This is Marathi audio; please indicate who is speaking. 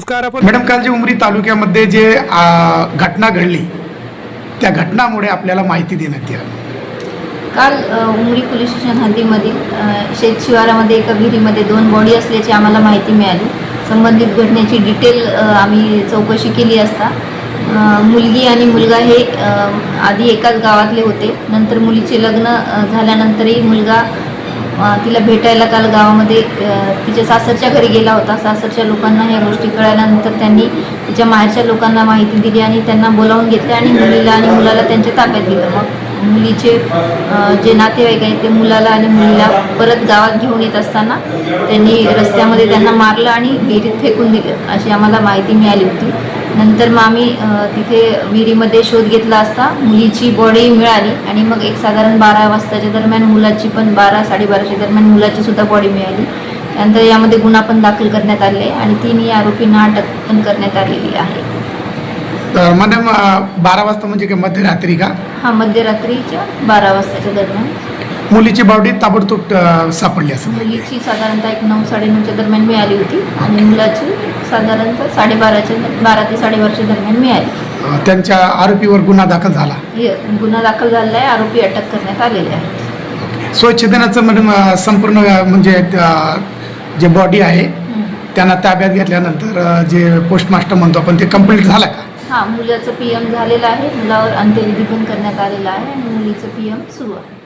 Speaker 1: नमस्कार आपण
Speaker 2: मॅडम काल जे उमरी तालुक्यामध्ये जे घटना घडली त्या घटनामुळे आपल्याला माहिती देण्यात या
Speaker 3: काल उमरी पोलीस स्टेशन हद्दीमधील शेत शिवारामध्ये एका विहिरीमध्ये दोन बॉडी असल्याची आम्हाला माहिती मिळाली. संबंधित घटनेची डिटेल आम्ही चौकशी केली असता. मुलगी आणि मुलगा हे आधी एकाच गावातले होते. नंतर मुलीचे लग्न झाल्यानंतरही मुलगा तिला भेटायला काल गावामध्ये तिच्या सासरच्या घरी गेला होता. सासरच्या लोकांना ह्या गोष्टी कळल्यानंतर त्यांनी तिच्या माहेरच्या लोकांना माहिती दिली आणि त्यांना बोलावून घेतले आणि मुलीला आणि मुलाला त्यांच्या ताब्यात दिलं. मग मुलीचे जे नातेवाईक आहेत ते मुलाला आणि मुलीला परत गावात घेऊन येत असताना त्यांनी रस्त्यामध्ये त्यांना मारलं आणि विहिरीत फेकून दिलं. अशी आम्हाला माहिती मिळाली होती. नंतर मग आम्ही तिथे विहिरीमध्ये शोध घेतला असता. मुलीची बॉडी मिळाली आणि मग एक साधारण बारा वाजताच्या दरम्यान मुलाची पण बारा साडेबाराच्या दरम्यान मुलाची सुद्धा बॉडी मिळाली. त्यानंतर यामध्ये गुन्हा पण दाखल करण्यात आले आणि तिन्ही आरोपींना अटक पण करण्यात आलेली आहे.
Speaker 2: मॅडम बारा वाजता म्हणजे काय? मध्यरात्री का?
Speaker 3: हा मध्यरात्रीच्या बारा वाजताच्या दरम्यान.
Speaker 2: मुलीची बावडी ताबडतोब सापडली असं
Speaker 3: मुलीची साधारणतः एक नऊ साडेनऊच्या दरम्यान मिळाली होती आणि मुलाची साधारणतः साडेबाराच्या बारा ते साडेबाराच्या दरम्यान मिळाली.
Speaker 2: आ, त्यांच्या आरोपीवर गुन्हा दाखल झाला.
Speaker 3: हे गुन्हा दाखल झालेला आहे आरोपी अटक करण्यात आलेले आहेत.
Speaker 2: स्वच्छतेनाचं मॅडम संपूर्ण म्हणजे जे बॉडी आहे. त्यांना ताब्यात घेतल्यानंतर जे पोस्टमास्टर म्हणतो आपण ते कंप्लीट झालं का?
Speaker 3: हा मुलाचं पी एम झालेलं आहे. मुलावर अंत्यविधी पण करण्यात आलेला आहे आणि मुलीचं पी एम सुरू आहे.